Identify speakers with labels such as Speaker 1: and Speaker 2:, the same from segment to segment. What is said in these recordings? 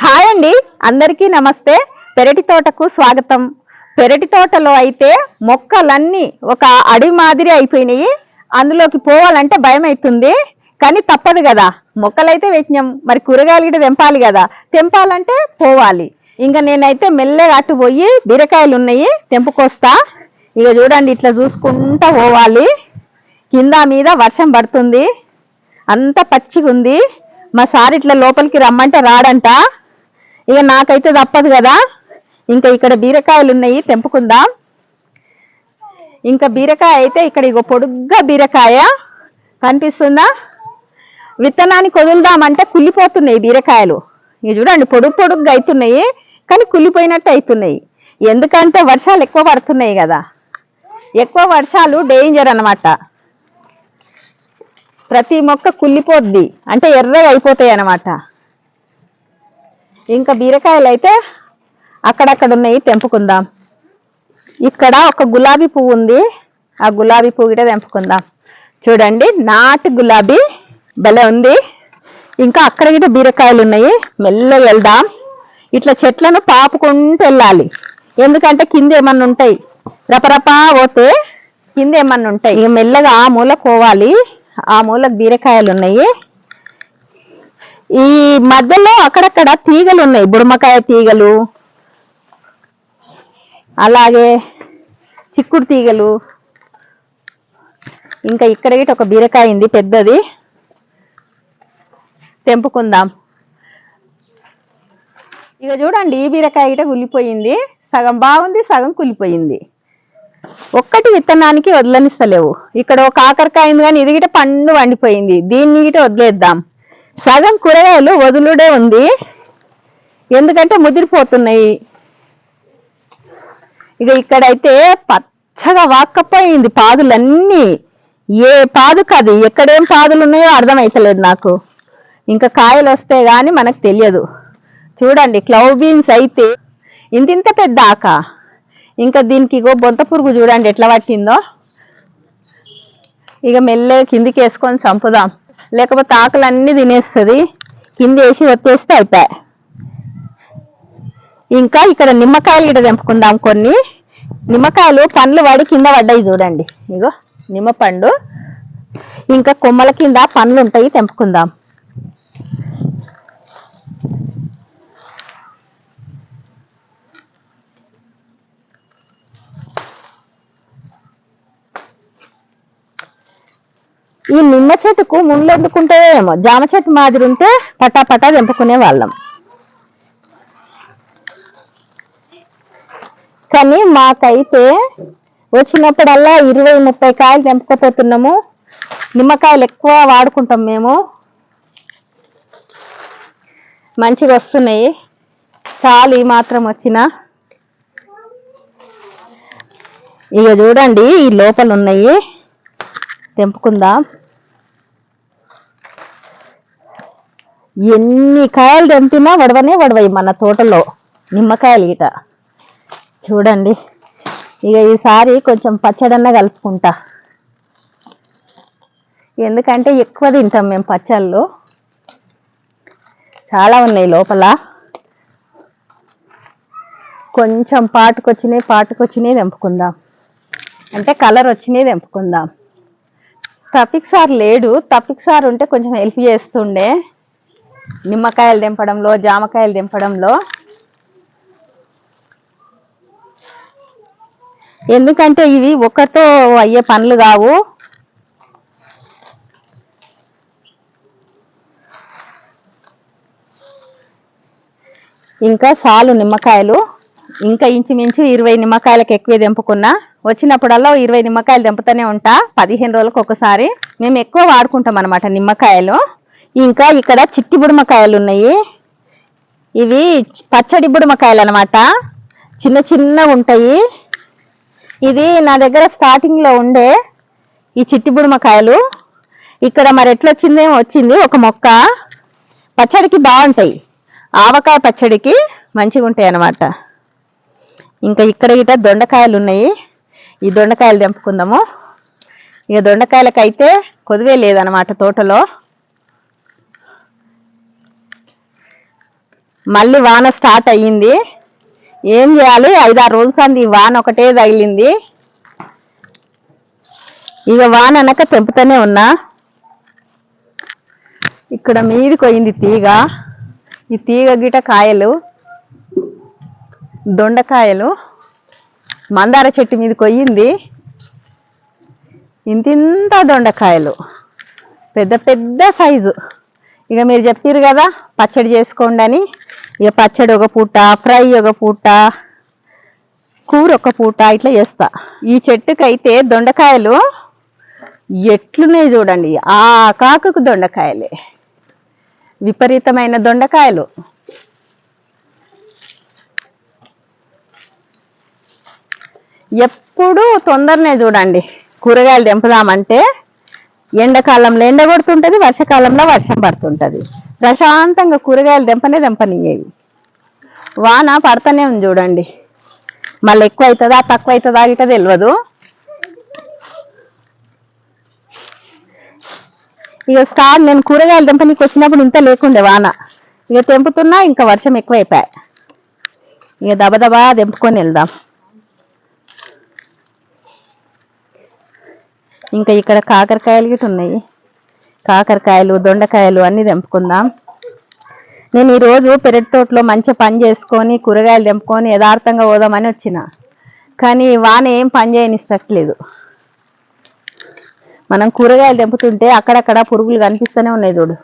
Speaker 1: Hi అండి. అందరికీ నమస్తే. పెరటి తోటకు స్వాగతం. పెరటి తోటలో అయితే మొక్కలన్నీ ఒక అడవి మాదిరి అయిపోయినాయి. అందులోకి పోవాలంటే భయం అవుతుంది కానీ తప్పదు కదా. మొక్కలైతే పెట్టినాం మరి కూరగాయలు కూడా తెంపాలి కదా. తెంపాలంటే పోవాలి. ఇంకా నేనైతే మెల్లగా అటు పోయి బీరకాయలు ఉన్నాయి. తెంపుకొస్తా. ఇక చూడండి ఇట్లా చూసుకుంటా పోవాలి. కింద మీద వర్షం పడుతుంది. అంత పచ్చిగా ఉంది మా సార్ ఇట్లా లోపలికి రమ్మంటే రాడంట. ఇక నాకైతే తప్పదు కదా. ఇంకా ఇక్కడ బీరకాయలు ఉన్నాయి తెంపుకుందాం. ఇంకా బీరకాయ అయితే ఇక్కడ ఇగో పొడుగ్గా బీరకాయ కనిపిస్తుందా? విత్తనాన్ని కొదులుదామంటే కుళ్ళిపోతున్నాయి బీరకాయలు. ఇవి చూడండి పొడుగు పొడుగ్గా అవుతున్నాయి కానీ కుళ్ళిపోయినట్టు అవుతున్నాయి ఎందుకంటే వర్షాలు ఎక్కువ పడుతున్నాయి కదా. ఎక్కువ వర్షాలు డేంజర్ అనమాట ప్రతి మొక్క కుళ్ళిపోద్ది. అంటే ఎర్రగా అయిపోతాయి అన్నమాట. ఇంకా బీరకాయలు అయితే అక్కడక్కడ ఉన్నాయి తెంపుకుందాం. ఇక్కడ ఒక గులాబీ పువ్వు ఉంది. ఆ గులాబీ పువ్వు కూడా తెంపుకుందాం. చూడండి నాటు గులాబీ భలే ఉంది. ఇంకా అక్కడ కూడా బీరకాయలు ఉన్నాయి మెల్లగా వెళ్దాం. ఇట్లా చెట్లను పాపుకుంటూ వెళ్ళాలి. ఎందుకంటే కింద ఏమన్నా ఉంటాయి? రపరపా పోతే కింద ఏమన్నా ఉంటాయి? ఇక మెల్లగా ఆ మూల కోవాలి ఆ మూలకు బీరకాయలు ఉన్నాయి ఈ మధ్యలో అక్కడక్కడ తీగలు ఉన్నాయి. బుడమకాయ తీగలు అలాగే చిక్కుడు తీగలు. ఇంకా ఇక్కడ ఒక బీరకాయ ఉంది పెద్దది. తెంపుకుందాం. ఇక చూడండి ఈ బీరకాయ గిట కులిపోయింది సగం బాగుంది సగం కులిపోయింది ఒక్కటి విత్తనానికి వదలనిస్తలేవు. ఇక్కడ ఒక కాకరకాయ ఉంది కానీ ఇది గిట పండు వండిపోయింది. దీన్ని గిట వదిలేద్దాం. సగం కూరగాయలు వదులుడే ఉంది. ఎందుకంటే ముదిరిపోతున్నాయి. ఇక ఇక్కడైతే పచ్చగా వాక్కపోయింది పాదులన్నీ. ఏ పాదు కాదు ఎక్కడేం పాదులు ఉన్నాయో అర్థమైతలేదు నాకు. ఇంకా కాయలు వస్తే గాని మనకు తెలియదు. చూడండి క్లౌ బీన్స్ అయితే ఇంతింత పెద్ద ఆక. ఇంకా దీనికి ఇగో బొంత పురుగు చూడండి ఎట్లా పట్టిందో. ఇక మెల్లగా కిందికి వేసుకొని చంపుదాం. లేకపోతే ఆకులన్నీ తినేస్తుంది. కింద వేసి వచ్చేస్తే అయిపోయా. ఇంకా ఇక్కడ నిమ్మకాయలు ఇక్కడ తెంపుకుందాం కొన్ని. నిమ్మకాయలు పండ్లు పడి కింద పడ్డాయి చూడండి. ఇగో నిమ్మపండు ఇంకా కొమ్మల కింద పండ్లు ఉంటాయి తెంపుకుందాం. ఈ నిమ్మ చెట్టుకు ముళ్ళు ఎందుకుంటే ఏమో జామ చెట్టు మాదిరి ఉంటే పటా పటా తెంపుకునే వాళ్ళం. కానీ మాకైతే వచ్చినప్పుడల్లా ఇరవై ముప్పై కాయలు తెంపుకోపోతున్నాము. నిమ్మకాయలు ఎక్కువ వాడుకుంటాం మేము. మంచిగా వస్తున్నాయి. చాలు ఈ మాత్రం వచ్చిన. ఇక చూడండి ఈ లోపల ఉన్నాయి తెంపుకుందాం. ఎన్ని కాయలు తెంపినా వడవనే వడవయి మన తోటలో నిమ్మకాయలు ఇట చూడండి ఇక ఈసారి కొంచెం పచ్చడన్న కలుపుకుంటా. ఎందుకంటే ఎక్కువ తింటాం మేము పచ్చళ్ళు. చాలా ఉన్నాయి లోపల. కొంచెం పాటుకొచ్చినాయి పాటుకొచ్చినాయి తెంపుకుందాం. అంటే కలర్ వచ్చినాయి తెంపుకుందాం. తపిక్ సార్ లేడు. తపిక్ సార్ ఉంటే కొంచెం హెల్ప్ చేస్తుండే. నిమ్మకాయలు దింపడంలో జామకాయలు దింపడంలో ఎందుకంటే ఇవి ఒకరితో అయ్యే పనులు కావు. ఇంకా సాలు నిమ్మకాయలు. ఇంకా ఇంచుమించు ఇరవై నిమ్మకాయలకు ఎక్కువ తెంపుకున్నా. వచ్చినప్పుడల్లా ఇరవై నిమ్మకాయలు తెంపుతూనే ఉంటా. పదిహేను రోజులకు ఒకసారి. మేము ఎక్కువ వాడుకుంటాం అనమాట నిమ్మకాయలు. ఇంకా ఇక్కడ చిట్టి బుడమకాయలు ఉన్నాయి. ఇవి పచ్చడి బుడమకాయలు అనమాట చిన్న చిన్నగా ఉంటాయి. ఇది నా దగ్గర స్టార్టింగ్లో ఉండే ఈ చిట్టి బుడమకాయలు ఇక్కడ మరి ఎట్లా వచ్చిందేమో వచ్చింది ఒక మొక్క. పచ్చడికి బాగుంటాయి. ఆవకాయ పచ్చడికి మంచిగా ఉంటాయి అన్నమాట. ఇంకా ఇక్కడ ఇట దొండకాయలు ఉన్నాయి ఈ దొండకాయలు తెంపుకుందాము. ఇక దొండకాయలకైతే కొదివే లేదనమాట తోటలో. మళ్ళీ వాన స్టార్ట్ అయ్యింది. ఏం చేయాలి? ఐదారు రోజులు అంది ఈ వాన ఒకటే తగిలింది. ఇక వాన అనక తెంపుతూనే ఉన్నా. ఇక్కడ మీదికి పోయింది తీగ. ఈ తీగ గిట కాయలు. దొండకాయలు మందార చెట్టు మీద కొయ్యింది. ఇంతింత దొండకాయలు. పెద్ద పెద్ద సైజు. ఇక మీరు చెప్పారు కదా పచ్చడి చేసుకోండి అని. ఇక పచ్చడి ఒక పూట ఫ్రై ఒక పూట కూర ఒక పూట ఇట్లా చేస్తా. ఈ చెట్టుకైతే దొండకాయలు ఎట్లున్నాయి చూడండి. ఆ కాకుకు దొండకాయలే. విపరీతమైన దొండకాయలు. ఎప్పుడు తొందరనే చూడండి. కూరగాయలు తెంపుదామంటే ఎండాకాలంలో ఎండ కొడుతుంటుంది వర్షాకాలంలో వర్షం పడుతుంటుంది. ప్రశాంతంగా కూరగాయలు తెంపనే తెంపనియ్యేవి. వాన పడతానే ఉంది చూడండి. మళ్ళీ ఎక్కువ అవుతుందా తక్కువ అవుతుందా ఇట తెలియదు ఇక స్టార్ట్ నేను కూరగాయలు తెంపనీకి వచ్చినప్పుడు ఇంత లేకుండే వాన. ఇక తెంపుతున్నా ఇంకా వర్షం ఎక్కువైపోయాయి. ఇక దబదబా తెంపుకొని వెళ్దాం. ఇంకా ఇక్కడ కాకరకాయలు గిట్ ఉన్నాయి. కాకరకాయలు దొండకాయలు అన్నీ తెంపుకుందాం. నేను ఈరోజు పెరటి తోటలో మంచి పని చేసుకొని కూరగాయలు తెంపుకొని యథార్థంగా పోదామని వచ్చిన. కానీ వాన ఏం పని చేయనిస్తట్లేదు. మనం కూరగాయలు తెంపుతుంటే అక్కడక్కడ పురుగులు కనిపిస్తూనే ఉన్నాయి చూడు.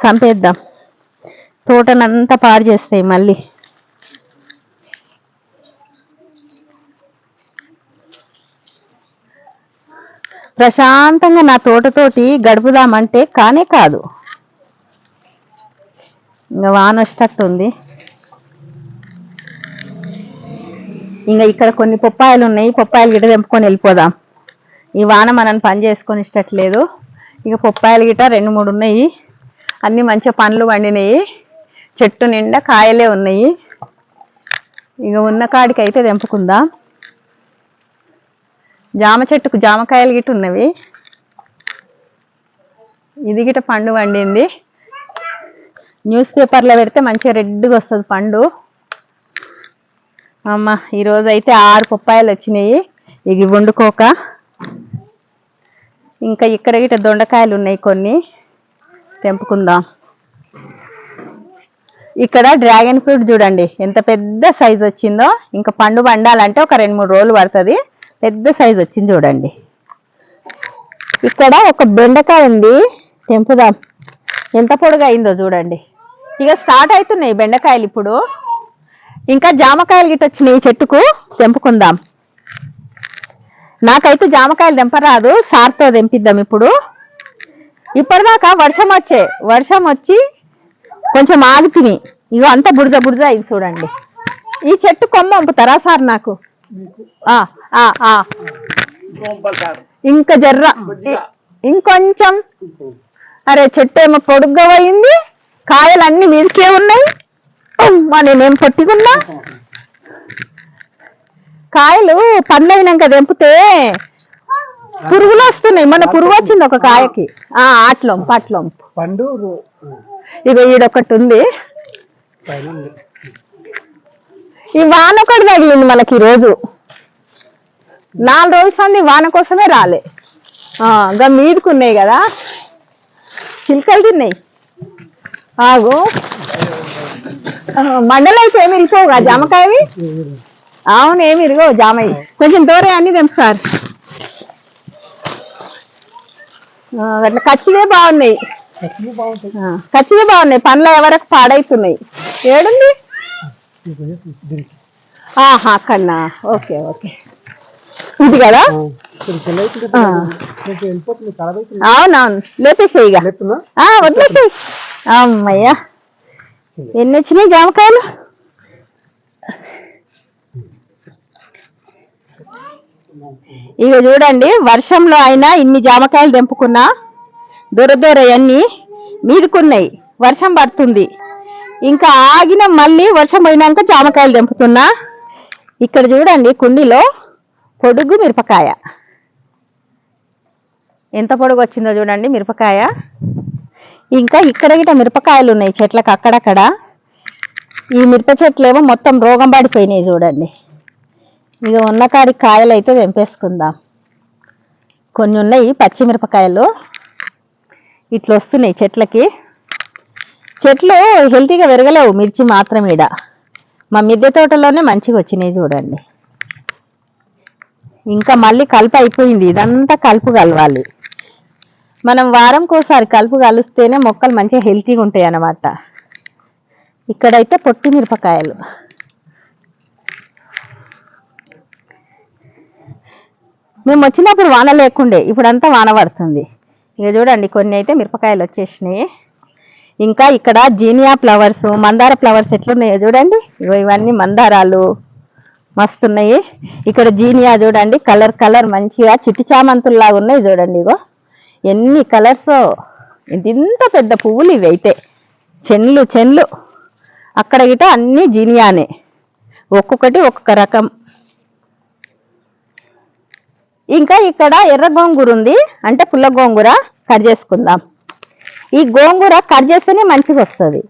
Speaker 1: చంపేద్దాం. తోటనంతా పాడు చేస్తాయి మళ్ళీ. ప్రశాంతంగా నా తోటతోటి గడుపుదామంటే కానే కాదు. ఇంకా వాన వచ్చేటట్టుంది ఇంకా ఇక్కడ కొన్ని పొప్పాయలు ఉన్నాయి. పొప్పాయలు గిట్ట తెంపుకొని వెళ్ళిపోదాం. ఈ వాన మనం పని చేసుకొని ఇష్టట్లేదు ఇక పొప్పాయలు గిట్ట రెండు మూడు ఉన్నాయి. అన్ని మంచిగా పండ్లు పండినాయి. చెట్టు నిండా కాయలే ఉన్నాయి. ఇక ఉన్న కాడికి అయితే తెంపుకుందాం. జామ చెట్టుకు జామకాయలు గిట్ట ఉన్నవి. ఇది గిట పండు వండింది న్యూస్ పేపర్లో పెడితే మంచిగా రెడ్గా వస్తుంది పండు. అమ్మ ఈరోజు అయితే ఆరు పప్పాయలు వచ్చినాయి. ఇవి వండుకోక. ఇంకా ఇక్కడ గిట దొండకాయలు ఉన్నాయి కొన్ని. తెంపుకుందాం. ఇక్కడ డ్రాగన్ ఫ్రూట్ చూడండి. ఎంత పెద్ద సైజ్ వచ్చిందో. ఇంకా పండు పండాలంటే ఒక రెండు మూడు రోజులు పడుతుంది. పెద్ద సైజు వచ్చింది చూడండి. ఇక్కడ ఒక బెండకాయ ఉంది. తెంపుదాం. ఎంత పొడుగా అయిందో చూడండి. ఇక స్టార్ట్ అవుతున్నాయి బెండకాయలు ఇప్పుడు. ఇంకా జామకాయలు గిట్ట వచ్చినాయి చెట్టుకు. తెంపుకుందాం. నాకైతే జామకాయలు తెంపరాదు. సార్తో తెంపిద్దాం ఇప్పుడు. ఇప్పటిదాకా వర్షం వచ్చే వర్షం వచ్చి కొంచెం ఆగుతుంది ఇగో అంతా బురద బురద అయింది చూడండి. ఈ చెట్టు కొమ్మ పంపుతారా సార్ నాకు? ఇంకా జర్ర. ఇంకొంచెం. అరే చెట్టు ఏమో పొడుగ్గా పోయింది. కాయలు అన్ని మీదకే ఉన్నాయి. నేనేం పట్టుకున్నా? కాయలు పండైనాక తెంపితే పురుగులు వస్తున్నాయి. మన పురుగు వచ్చింది ఒక కాయకి. ఆ ఆట్లొంపు అట్లొంపు
Speaker 2: పండు
Speaker 1: ఇక ఈడొకటి ఉంది. ఈ వాన ఒకటి తగిలింది మనకి ఈ రోజు. నాలుగు రోజులు సంది వాన కోసమే రాలే. ఆ, ఇంకా కదా. చిలుకలు తిన్నాయి. ఆగు. ఆ, మండలు అయితే ఏమి జామకాయవి? అవును ఏమి ఇరుగో జామయ్య. కొంచెం దూరే అన్ని తెంపుతారు అట్లా ఖచ్చితే బాగున్నాయి.
Speaker 2: పచ్చివి
Speaker 1: బాగున్నాయి. పనులు ఎవరికి పాడైతున్నాయి. ఏడుంది? ఆహా కన్నా ఓకే ఓకే. ఇది కదా? అవునవును. లేపేసేయి ఇక. వదిలేసేయి. అమ్మయ్యా. ఎన్ని వచ్చినాయి జామకాయలు? ఇక చూడండి వర్షంలో అయినా ఇన్ని జామకాయలు తెంపుకున్నా దూర దూర అన్ని మీదుకున్నాయి. వర్షం పడుతుంది. ఇంకా ఆగిన మళ్ళీ వర్షం పోయినాక జామకాయలు తెంపుతున్నా. ఇక్కడ చూడండి కుండీలో పొడుగు మిరపకాయ. ఎంత పొడుగు వచ్చిందో చూడండి మిరపకాయ. ఇంకా ఇక్కడ గిట మిరపకాయలు ఉన్నాయి చెట్లకు అక్కడక్కడ. ఈ మిరప చెట్లు ఏమో మొత్తం రోగం పడిపోయినాయి చూడండి. ఇక ఉన్న కాడి కాయలు అయితే తెంపేసుకుందాం. కొన్ని ఉన్నాయి పచ్చిమిరపకాయలు ఇట్లా వస్తున్నాయి చెట్లకి. చెట్లు హెల్తీగా పెరగలేవు మిర్చి మాత్రం ఈడ. మా మిద్దె తోటలోనే మంచిగా వచ్చినాయి చూడండి. ఇంకా మళ్ళీ కలుపు అయిపోయింది. ఇదంతా కలుపు కలవాలి. మనం వారంకోసారి కలుపు కలిస్తేనే మొక్కలు మంచిగా హెల్తీగా ఉంటాయి అన్నమాట. ఇక్కడైతే పొట్టి మిరపకాయలు. మేము వచ్చినప్పుడు వాన లేకుండే ఇప్పుడంతా వాన పడుతుంది. ఇక చూడండి కొన్ని అయితే మిరపకాయలు వచ్చేసినాయి. ఇంకా ఇక్కడ జీనియా ఫ్లవర్స్ మందార ఫ్లవర్స్ ఎట్లున్నాయో చూడండి. ఇవన్నీ మందారాలు మస్తున్నాయి. ఇక్కడ జీనియా చూడండి కలర్ కలర్ మంచిగా చిట్టి చామంతుల్లాగా ఉన్నాయి చూడండి ఇగో. ఎన్ని కలర్స్? ఇంత పెద్ద పువ్వులు ఇవి అయితే. చెన్లు చెన్లు. అక్కడ గిట అన్ని జీనియానే. ఒక్కొక్కటి ఒక్కొక్క రకం. ఇంకా ఇక్కడ ఎర్ర గోంగూర ఉంది. అంటే పుల్ల గోంగూర కట్ చేసుకుందాం. ఈ గోంగూర కట్ చేస్తేనే మంచిగా వస్తుంది.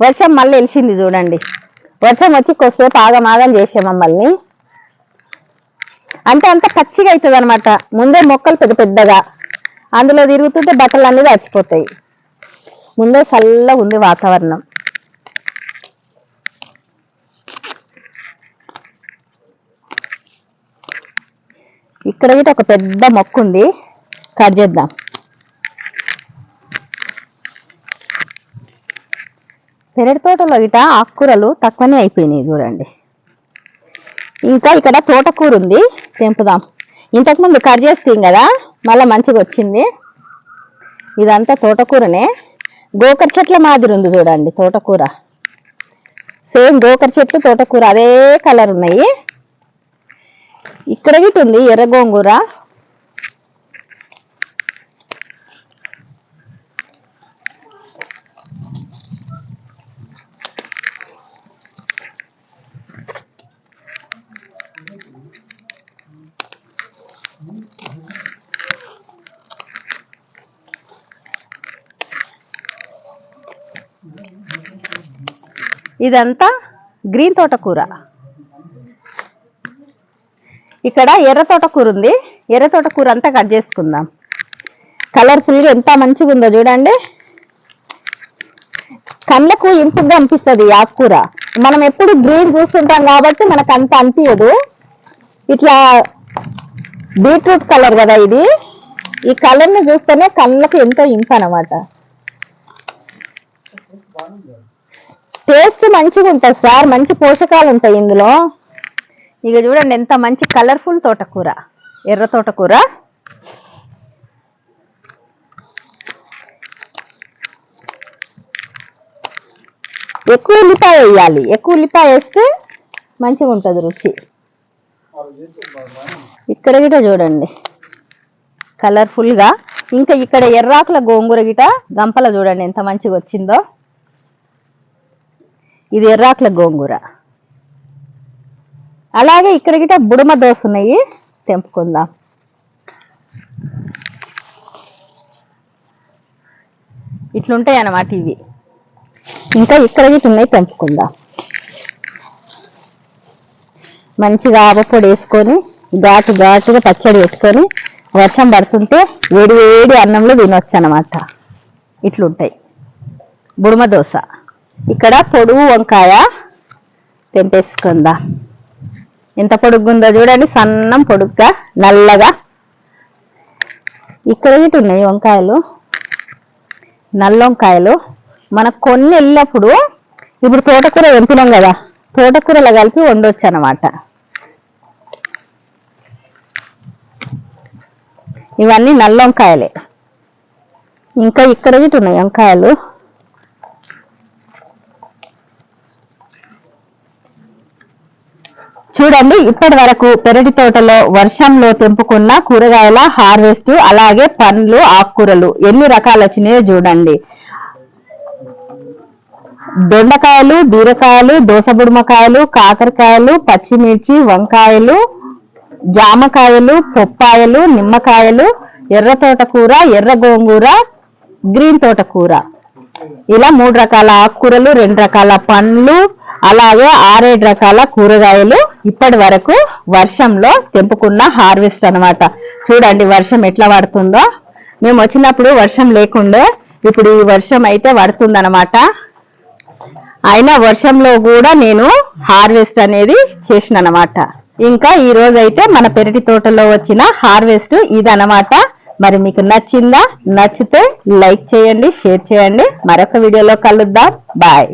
Speaker 1: వర్షం మళ్ళీ వెలిసింది చూడండి. వర్షం వచ్చి కొద్దిసేపు ఆగమాగం చేసే మమ్మల్ని. అంటే అంత పచ్చిగా అవుతుంది అనమాట ముందే మొక్కలు పెద్ద పెద్దగా. అందులో తిరుగుతుంటే బట్టలు అన్నీ తడిచిపోతాయి. ముందే చల్లగా ఉంది వాతావరణం. ఇక్కడ గిట ఒక పెద్ద మొక్క ఉంది కట్ చేద్దాం. పెరటి తోటలో గిట ఆకుకూరలు తక్కువనే అయిపోయినాయి చూడండి. ఇంకా ఇక్కడ తోటకూర ఉంది తెంపుదాం. ఇంతకుముందు కట్ చేస్తాం కదా మళ్ళీ మంచిగా వచ్చింది. ఇదంతా తోటకూరనే. గోకర చెట్ల మాదిరి ఉంది చూడండి తోటకూర. సేమ్ గోకర చెట్లు తోటకూర అదే కలర్ ఉన్నాయి. ఇక్కడ గిట్ ఉంది ఎర్ర గోంగూర. ఇదంతా గ్రీన్ తోటకూర. ఇక్కడ ఎర్ర తోటకూర ఉంది ఎర్ర తోటకూర అంతా కట్ చేసుకుందాం. కలర్ఫుల్గా ఎంత మంచిగా ఉందో చూడండి. కళ్ళకు ఇంపుగా అనిపిస్తుంది ఆకుకూర. మనం ఎప్పుడు గ్రీన్ చూస్తుంటాం కాబట్టి మనకు అంత అనిపించదు ఇట్లా బీట్రూట్ కలర్ కదా ఇది. ఈ కలర్ని చూస్తేనే కళ్ళకు ఎంతో ఇంపు అనమాట టేస్ట్ మంచిగా ఉంటుంది సార్ మంచి పోషకాలు ఉంటాయి ఇందులో. ఇక చూడండి ఎంత మంచి కలర్ఫుల్ తోటకూర ఎర్ర తోటకూర. ఎక్కువ ఉల్లిపాయ వేయాలి. ఎక్కువ ఉల్లిపాయ వేస్తే మంచిగా ఉంటుంది రుచి. ఇక్కడ గిట చూడండి. కలర్ఫుల్గా ఇంకా ఇక్కడ ఎర్రాకుల గోంగూర గిట గంపల చూడండి ఎంత మంచిగా వచ్చిందో. ఇది ఎర్రాకుల గోంగూర. అలాగే ఇక్కడ గిట బుడమ దోశ ఉన్నాయి తెంపుకుందాం. ఇట్లుంటాయి అన్నమాట ఇవి. ఇంకా ఇక్కడ గిట ఉన్నాయి తెంపుకుందాం. మంచిగా ఆవపొడి వేసుకొని ఘాటు ఘాటుగా పచ్చడి పెట్టుకొని వర్షం పడుతుంటే వేడి వేడి అన్నంలో తినొచ్చు అన్నమాట ఇట్లుంటాయి. బుడమ దోశ. ఇక్కడ పొడుగు వంకాయ తెంపేసుకుందాం. ఎంత పొడుగ్గుందో చూడండి సన్నం పొడుగ్గా నల్లగా. ఇక్కడ ఇటు ఉన్నాయి వంకాయలు? నల్ల వంకాయలు. మనకు కొన్ని వెళ్ళినప్పుడు ఇప్పుడు తోటకూర వెంపినాం కదా తోటకూరలో కలిపి వండొచ్చు అన్నమాట ఇవన్నీ నల్ల వంకాయలే. ఇంకా ఇక్కడ ఇటు ఉన్నాయి వంకాయలు? చూడండి ఇప్పటి వరకు పెరటి తోటలో వర్షంలో తెంపుకున్న కూరగాయల హార్వెస్ట్ అలాగే పండ్లు ఆకుకూరలు ఎన్ని రకాలు వచ్చినాయో చూడండి. దొండకాయలు బీరకాయలు దోసబుడుమకాయలు కాకరకాయలు పచ్చిమిర్చి వంకాయలు జామకాయలు పొప్పాయలు నిమ్మకాయలు ఎర్ర తోటకూర ఎర్ర గోంగూర గ్రీన్ తోటకూర. ఇలా మూడు రకాల ఆకుకూరలు రెండు రకాల పండ్లు అలాగే ఆరేడు రకాల కూరగాయలు ఇప్పటి వరకు వర్షంలో తెంపుకున్న హార్వెస్ట్ అన్నమాట. చూడండి వర్షం ఎట్లా పడుతుందో. మేము వచ్చినప్పుడు వర్షం లేకుండే ఇప్పుడు ఈ వర్షం అయితే పడుతుందన్నమాట. అయినా వర్షంలో కూడా నేను హార్వెస్ట్ అనేది చేసిన అనమాట ఇంకా ఈ రోజు అయితే మన పెరటి తోటలో వచ్చిన హార్వెస్ట్ ఇదనమాట మరి మీకు నచ్చిందా? నచ్చితే లైక్ చేయండి షేర్ చేయండి. మరొక వీడియోలో కలుద్దాం. బాయ్.